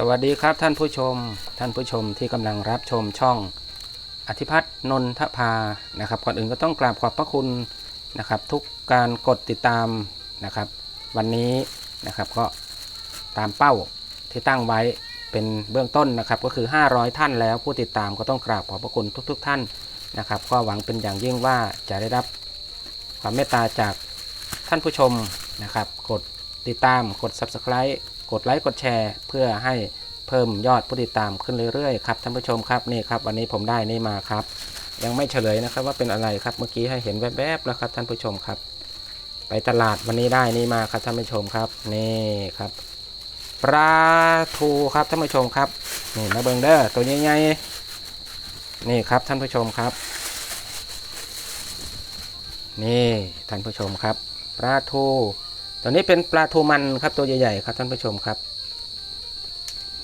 สวัสดีครับท่านผู้ชม ท่านผู้ชมที่กำลังรับชมช่อง อธิพัฒน์นนทภานะครับก่อนอื่นก็ต้องกราบขอบพระคุณนะครับ ทุกการกดติดตามนะครับ วันนี้นะครับก็ตามเป้าที่ตั้งไว้เป็นเบื้องต้นนะครับก็คือ 500 ท่านแล้วผู้ติดตามก็ต้องกราบขอบพระคุณทุกๆท่านนะครับก็หวังเป็นอย่างยิ่งว่าจะได้รับความเมตตาจากท่านผู้ชมนะครับ กดติดตามกด subscribe กดไลค์กดแชร์ เพื่อให้เพิ่มยอดผู้ติดตามขึ้นเรื่อยๆครับท่านผู้ชมครับนี่ครับวันนี้ผมได้นี่มาครับ ยังไม่เฉลยนะครับว่าเป็นอะไรครับเมื่อกี้ให้เห็นแวบๆแล้วครับท่านผู้ชมครับ ไปตลาดวันนี้ได้นี่มาครับท่านผู้ชมครับนี่ครับปลาทูครับท่านผู้ชมครับนี่นะเบิงเดอร์ตัวใหญ่ๆนี่ครับท่านผู้ชมครับ นี่ท่านผู้ชมครับปลาทู ตัวนี้เป็นปลาทูมันครับตัวใหญ่ๆครับท่านผู้ชมครับ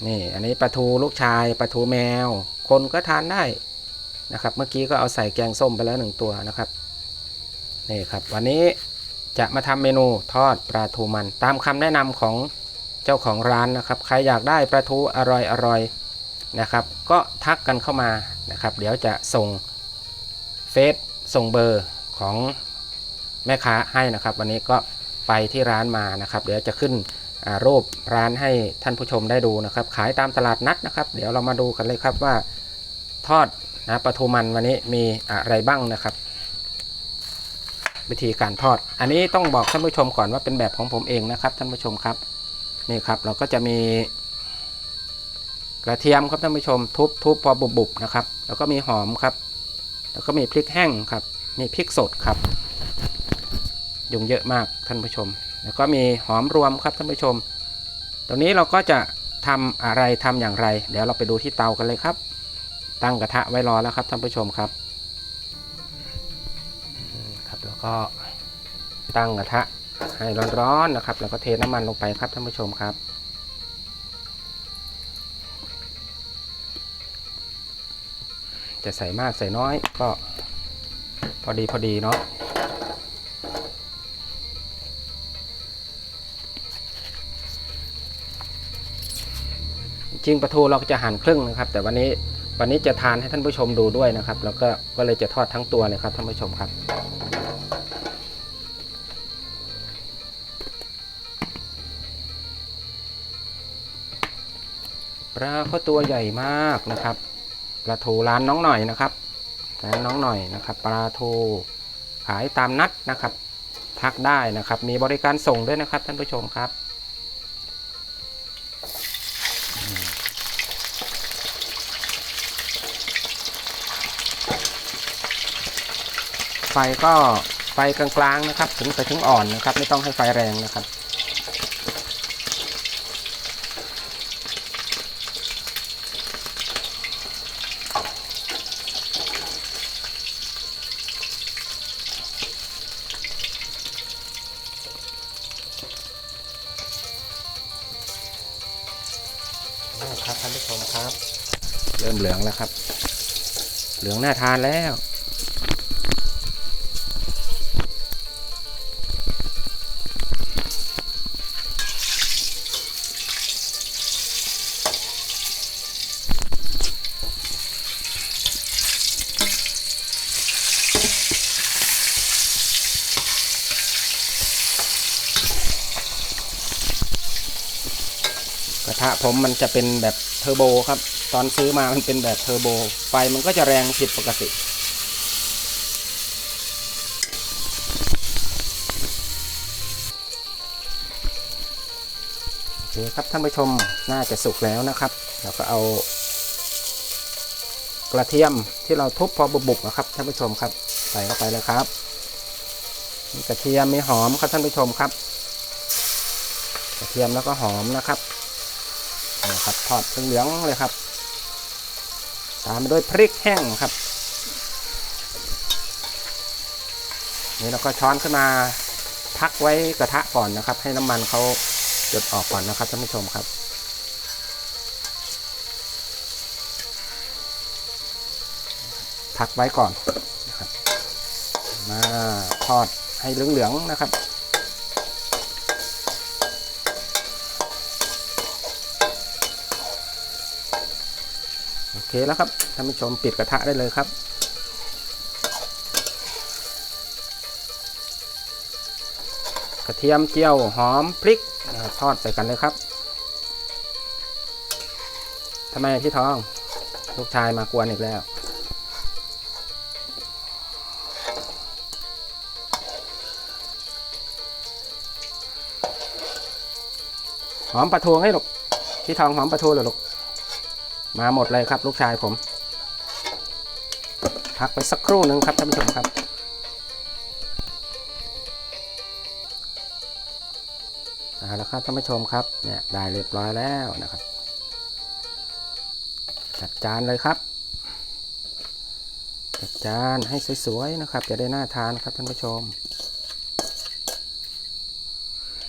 นี่อันนี้ปลาทูลูกชายปลาทูแมว คนก็ทานได้นะครับ เมื่อกี้ก็เอาใส่แกงส้มไปแล้วหนึ่งตัวนะครับนี่ครับ วันนี้จะมาทำเมนูทอดปลาทูมัน ตามคำแนะนำของเจ้าของร้านนะครับ ใครอยากได้ปลาทูอร่อยๆนะครับ ก็ทักกันเข้ามานะครับ เดี๋ยวจะส่งเฟซส่งเบอร์ของแม่ค้าให้นะครับ วันนี้ก็ ไปที่ร้านมานะครับ เดี๋ยวจะขึ้นรูปร้านให้ท่านผู้ชมได้ดูนะครับ ขายตามตลาดนัดนะครับ เดี๋ยวเรามาดูกันเลยครับว่าทอดนะปลาทูมันวันนี้มีอะไรบ้างนะครับ วิธีการทอด อันนี้ต้องบอกท่านผู้ชมก่อนว่าเป็นแบบของผมเองนะครับ ท่านผู้ชมครับนี่ครับ เราก็จะมี กระเทียมครับท่านผู้ชมทุบทุบพอบุบๆนะครับ แล้วก็มีหอมครับ แล้วก็มีพริกแห้งครับ มีพริกสดครับ ยุงเยอะมากท่านผู้ชม แล้วก็มีหอมรวมครับท่านผู้ชม ตรงนี้เราก็จะทำอะไรทำอย่างไร เดี๋ยวเราไปดูที่เตากันเลยครับ ตั้งกระทะไว้รอแล้วครับท่านผู้ชมครับครับแล้วก็ตั้งกระทะให้ร้อนๆนะครับ แล้วก็เทน้ำมันลงไปครับท่านผู้ชมครับจะใส่มากใส่น้อยก็พอดีพอดีเนาะ จริงปลาทูเราก็จะหั่นครึ่งนะครับ แต่วันนี้วันนี้จะทานให้ท่านผู้ชมดูด้วยนะครับ แล้วก็ก็เลยจะทอดทั้งตัวเลยครับท่านผู้ชมครับ ปลาเขาตัวใหญ่มากนะครับปลาทูร้านน้องหน่อยนะครับร้านน้องหน่อยนะครับปลาทูขายตามนัดนะครับ ทักได้นะครับ มีบริการส่งด้วยนะครับท่านผู้ชมครับ ไฟก็ไฟกลางๆนะครับ ถึงไปถึงอ่อนนะครับ ไม่ต้องให้ไฟแรงนะครับครับท่านผู้ชมครับ เริ่มเหลืองแล้วครับ เหลืองน่าทานแล้ว กระทะผมมันจะเป็นแบบเทอร์โบครับ ตอนซื้อมามันเป็นแบบเทอร์โบ ไฟมันก็จะแรงผิดปกติ โอเคครับท่านผู้ชมน่าจะสุกแล้วนะครับ เราก็เอา กระเทียมที่เราทุบพอบุบๆนะครับท่านผู้ชมครับ ใส่เข้าไปเลยครับ มีกระเทียมมีหอมครับท่านผู้ชมครับ กระเทียมแล้วก็หอมนะครับ นะครับทอดเหลืองเลยครับ ตามด้วยพริกแห้งครับ นี่เราก็ช้อนขึ้นมาพักไว้กระทะก่อนนะครับ ให้น้ำมันเขาหยดออกก่อนนะครับท่านผู้ชมครับพักไว้ก่อนนะครับมาทอดให้เหลืองๆนะครับ โอเคแล้วครับท่านผู้ชมปิดกระทะได้เลยครับ กระเทียมเจียวหอมพริกทอดใส่กันเลยครับทำไมพี่ทอง ลูกชายมากวนอีกแล้วหอมปลาทูให้ลูกพี่ทองหอมปลาทูเหรอลูก มาหมดเลยครับลูกชายผมพักไปสักครู่หนึ่งครับท่านผู้ชมครับ เอาละครับท่านผู้ชมครับเนี่ยได้เรียบร้อยแล้วนะครับ จัดจานเลยครับ จัดจานให้สวยๆนะครับ จะได้น่าทานครับท่านผู้ชม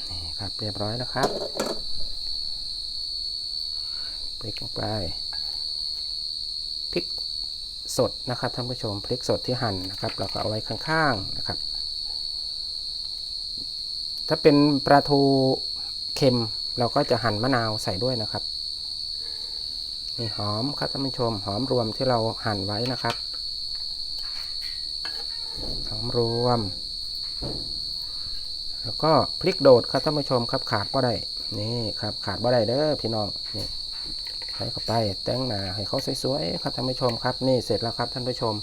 นี่ครับเรียบร้อยแล้วครับพริกลงไป สดนะครับท่านผู้ชมพริกสดที่หั่นนะครับเราก็เอาไว้ข้างๆนะครับ ถ้าเป็นปลาทูเค็มเราก็จะหั่นมะนาวใส่ด้วยนะครับนี่หอมครับท่านผู้ชมหอมรวมที่เราหั่นไว้นะครับหอมรวม แล้วก็พริกโดดครับท่านผู้ชมครับขาดบ่ได้นี่ครับขาดบ่ได้เด้อพี่น้องนี่ เข้าไปแต่งหน้าให้เขาสวยๆครับท่านผู้ชมครับนี่เสร็จแล้วครับท่านผู้ชม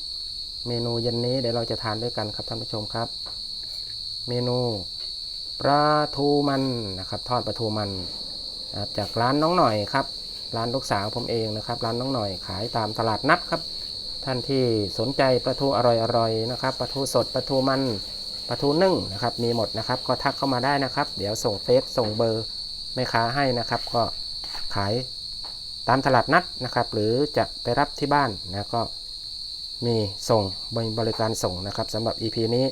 เมนูเย็นนี้เดี๋ยวเราจะทานด้วยกันครับท่านผู้ชมครับ เมนูปลาทูมันนะครับ ทอดปลาทูมันจากร้านน้องหน่อยครับ ร้านลูกสาวผมเองนะครับ ร้านน้องหน่อยขายตามตลาดนัดครับ ท่านที่สนใจปลาทูอร่อยๆนะครับปลาทูสดปลาทูมันปลาทูนึ่งนะครับมีหมดนะครับ ก็ทักเข้ามาได้นะครับ เดี๋ยวส่งเฟซส่งเบอร์แม่ค้าให้นะครับ ก็ขาย ตามตลาดนัดนะครับ หรือจะไปรับที่บ้านนะก็มีส่งบริการส่งนะครับสำหรับ EP นี้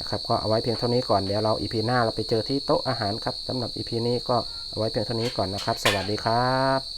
นะครับก็เอาไว้เพียงเท่านี้ก่อนเดี๋ยวเรา EP หน้าเราไปเจอที่โต๊ะอาหารครับสำหรับ EP นี้ก็เอาไว้เพียงเท่านี้ก่อนนะครับ สวัสดีครับ